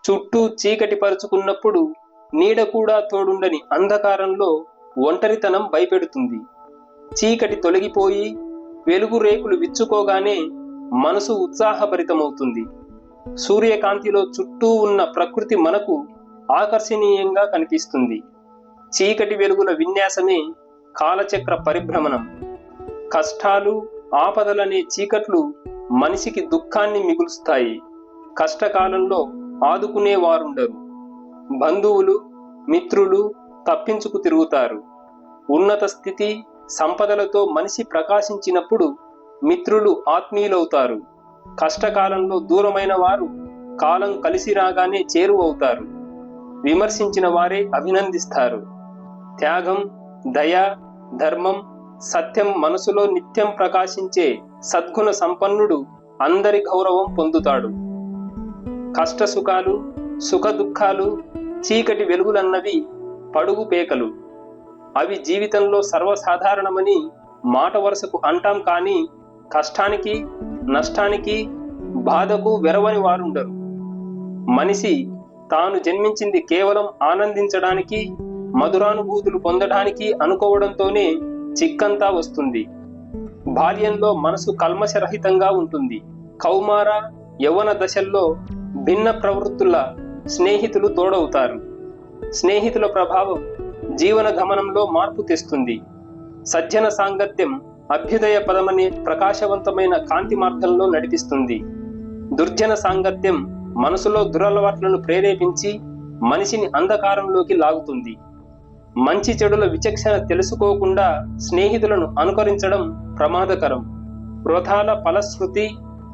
చుట్టూ చీకటి పరుచుకున్నప్పుడు నీడ కూడా తోడుండని అంధకారంలో ఒంటరితనం భయపెడుతుంది. చీకటి తొలగిపోయి వెలుగు రేకులు విచ్చుకోగానే మనసు ఉత్సాహభరితమవుతుంది. సూర్యకాంతిలో చుట్టూ ఉన్న ప్రకృతి మనకు ఆకర్షణీయంగా కనిపిస్తుంది. చీకటి వెలుగుల విన్యాసమే కాలచక్ర పరిభ్రమణం. కష్టాలు ఆపదలనే చీకట్లు మనిషికి దుఃఖాన్ని మిగులుస్తాయి. కష్టకాలంలో ఆదుకునేవారుండరు. బంధువులు మిత్రులు తప్పించుకు తిరుగుతారు. ఉన్నత స్థితి సంపదలతో మనిషి ప్రకాశించినప్పుడు మిత్రులు ఆత్మీయులవుతారు. కష్టకాలంలో దూరమైన వారు కాలం కలిసి రాగానే చేరువవుతారు. విమర్శించిన వారే అభినందిస్తారు. త్యాగం దయ ధర్మం సత్యం మనసులో నిత్యం ప్రకాశించే సద్గుణ సంపన్నుడు అందరి గౌరవం పొందుతాడు. కష్ట సుఖాలు సుఖ దుఃఖాలు చీకటి వెలుగులన్నవి పడుగు పేకలు. అవి జీవితంలో సర్వసాధారణమని మాట వరుసకు అంటాం కానీ కష్టానికి నష్టానికి బాధకు వెరవని వారుండరు. మనిషి తాను జన్మించింది కేవలం ఆనందించడానికి మధురానుభూతులు పొందడానికి అనుకోవడంతోనే చిక్కంతా వస్తుంది. బాల్యంలో మనసు కల్మషరహితంగా ఉంటుంది. కౌమార యవన దశల్లో భిన్న ప్రవృత్తుల స్నేహితులు తోడవుతారు. స్నేహితుల ప్రభావం జీవన గమనంలో మార్పు తెస్తుంది. సజ్జన సాంగత్యం అభ్యుదయ పదమనే ప్రకాశవంతమైన కాంతి మార్గంలో నడిపిస్తుంది. దుర్జన సాంగత్యం మనసులో దురలవాట్లను ప్రేరేపించి మనిషిని అంధకారంలోకి లాగుతుంది. మంచి చెడుల విచక్షణ తెలుసుకోకుండా స్నేహితులను అనుకరించడం ప్రమాదకరం. వృథాల ఫలశ్రుతి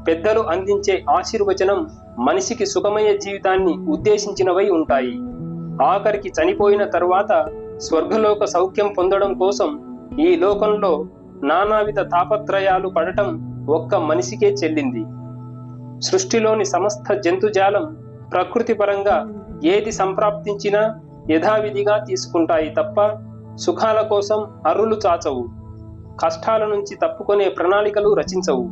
పెద్దలు అందించే ఆశీర్వచనం మనిషికి సుఖమయ జీవితాన్ని ఉద్దేశించినవై ఉంటాయి. ఆఖరికి చనిపోయిన తరువాత స్వర్గలోక సౌఖ్యం పొందడం కోసం ఈ లోకంలో నానావిధ తాపత్రయాలు పడటం ఒక్క మనిషికే చెల్లింది. సృష్టిలోని సమస్త జంతుజాలం ప్రకృతి పరంగా ఏది సంప్రాప్తించినా యథావిధిగా తీసుకుంటాయి తప్ప సుఖాల కోసం అర్రులు చాచవు. కష్టాల నుంచి తప్పుకునే ప్రణాళికలు రచించవు.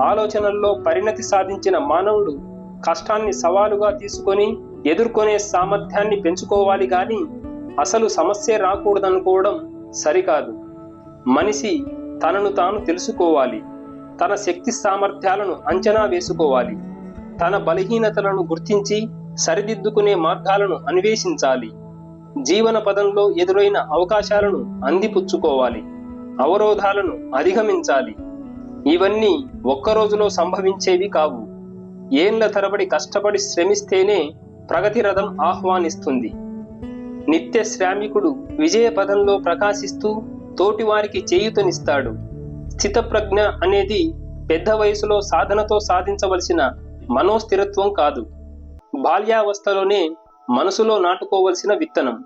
ఆలోచనల్లో పరిణతి సాధించిన మానవుడు కష్టాన్ని సవాలుగా తీసుకొని ఎదుర్కొనే సామర్థ్యాన్ని పెంచుకోవాలి కానీ అసలు సమస్య రాకూడదనుకోవడం సరికాదు. మనిషి తనను తాను తెలుసుకోవాలి. తన శక్తి సామర్థ్యాలను అంచనా వేసుకోవాలి. తన బలహీనతలను గుర్తించి సరిదిద్దుకునే మార్గాలను అన్వేషించాలి. జీవన పదంలో ఎదురైన అవకాశాలను అందిపుచ్చుకోవాలి. అవరోధాలను అధిగమించాలి. ఇవన్నీ ఒక్క రోజులో సంభవించేవి కావు. ఏండ్ల తరబడి కష్టపడి శ్రమిస్తేనే ప్రగతి రథం ఆహ్వానిస్తుంది. నిత్య శ్రామికుడు విజయపథంలో ప్రకాశిస్తూ తోటివారికి చేయూతనిస్తాడు. స్థితప్రజ్ఞ అనేది పెద్ద వయసులో సాధనతో సాధించవలసిన మనోస్థిరత్వం కాదు. బాల్యావస్థలోనే మనసులో నాటుకోవలసిన విత్తనం.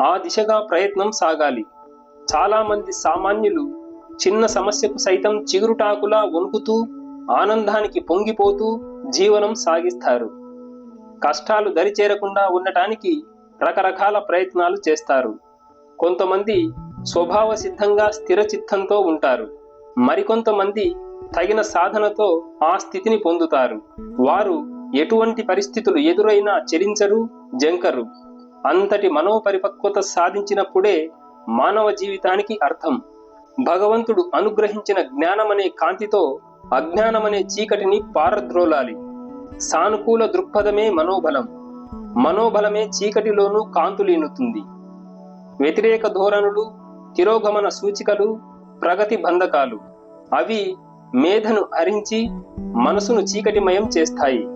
ఆ దిశగా ప్రయత్నం సాగాలి. చాలామంది సామాన్యులు చిన్న సమస్యకు సైతం చిగురుటాకులా వణుకుతూ ఆనందానికి పొంగిపోతూ జీవనం సాగిస్తారు. కష్టాలు దరిచేరకుండా ఉండటానికి రకరకాల ప్రయత్నాలు చేస్తారు. కొంతమంది స్వభావ సిద్ధంగా స్థిర చిత్తంతో ఉంటారు. మరికొంతమంది తగిన సాధనతో ఆ స్థితిని పొందుతారు. వారు ఎటువంటి పరిస్థితులు ఎదురైనా చెలించరు జంకరు. అంతటి మనోపరిపక్వత సాధించినప్పుడే మానవ జీవితానికి అర్థం. భగవంతుడు అనుగ్రహించిన జ్ఞానమనే కాంతితో అజ్ఞానమనే చీకటిని పారద్రోలాలి. సానుకూల దృక్పథమే మనోబలం. మనోబలమే చీకటిలోనూ కాంతులీనుతుంది. వ్యతిరేక ధోరణులు తిరోగమన సూచికలు ప్రగతి బంధకాలు. అవి మేధను హరించి మనసును చీకటిమయం చేస్తాయి.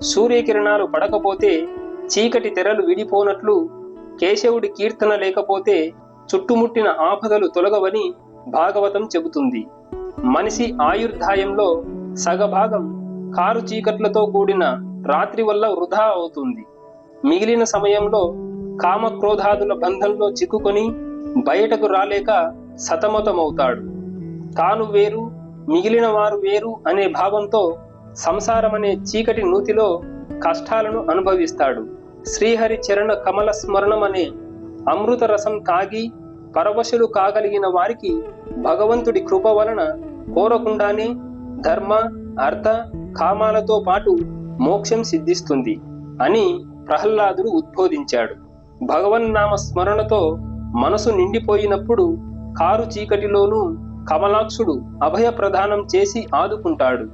సూర్యకిరణాలు పడకపోతే చీకటి తెరలు విడిపోనట్లు కేశవుడి కీర్తన లేకపోతే చుట్టుముట్టిన ఆపదలు తొలగవని భాగవతం చెబుతుంది. మనిషి ఆయుర్దాయంలో సగభాగం కారు చీకట్లతో కూడిన రాత్రి వల్ల వృధా అవుతుంది. మిగిలిన సమయంలో కామక్రోధాదుల బంధంలో చిక్కుకొని బయటకు రాలేక సతమతమవుతాడు. తాను వేరు మిగిలిన వారు వేరు అనే భావంతో సంసారమనే చీకటి నూతిలో కష్టాలను అనుభవిస్తాడు. శ్రీహరి చరణ కమల స్మరణం అనే అమృత రసం తాగి పరవశులు కాగలిగిన వారికి భగవంతుడి కృప వలన కోరకుండానే ధర్మ అర్థ కామాలతో పాటు మోక్షం సిద్ధిస్తుంది అని ప్రహ్లాదుడు ఉద్బోధించాడు. భగవన్నామ స్మరణతో మనసు నిండిపోయినప్పుడు కారు చీకటిలోనూ కమలాక్షుడు అభయ ప్రదానం చేసి ఆదుకుంటాడు.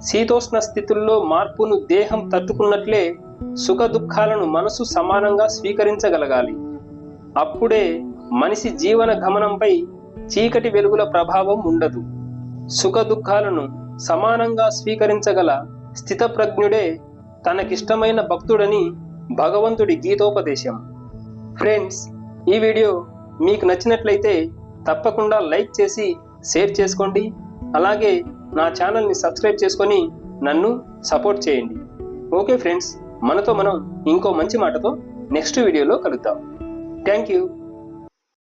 శీతోష్ణ స్థితుల్లో మార్పును దేహం తట్టుకున్నట్లే సుఖ దుఃఖాలను మనసు సమానంగా స్వీకరించగలగాలి. అప్పుడే మనిషి జీవన గమనంపై చీకటి వెలుగుల ప్రభావం ఉండదు. సుఖ దుఃఖాలను సమానంగా స్వీకరించగల స్థితప్రజ్ఞుడే తనకిష్టమైన భక్తుడని భగవంతుడి గీతోపదేశం. ఫ్రెండ్స్ ఈ వీడియో మీకు నచ్చినట్లయితే తప్పకుండా లైక్ చేసి షేర్ చేసుకోండి. అలాగే నా ఛానల్ని సబ్స్క్రైబ్ చేసుకొని నన్ను సపోర్ట్ చేయండి. ఓకే ఫ్రెండ్స్ మనతో మనం ఇంకో మంచి మాటతో నెక్స్ట్ వీడియోలో కలుద్దాం. Thank you.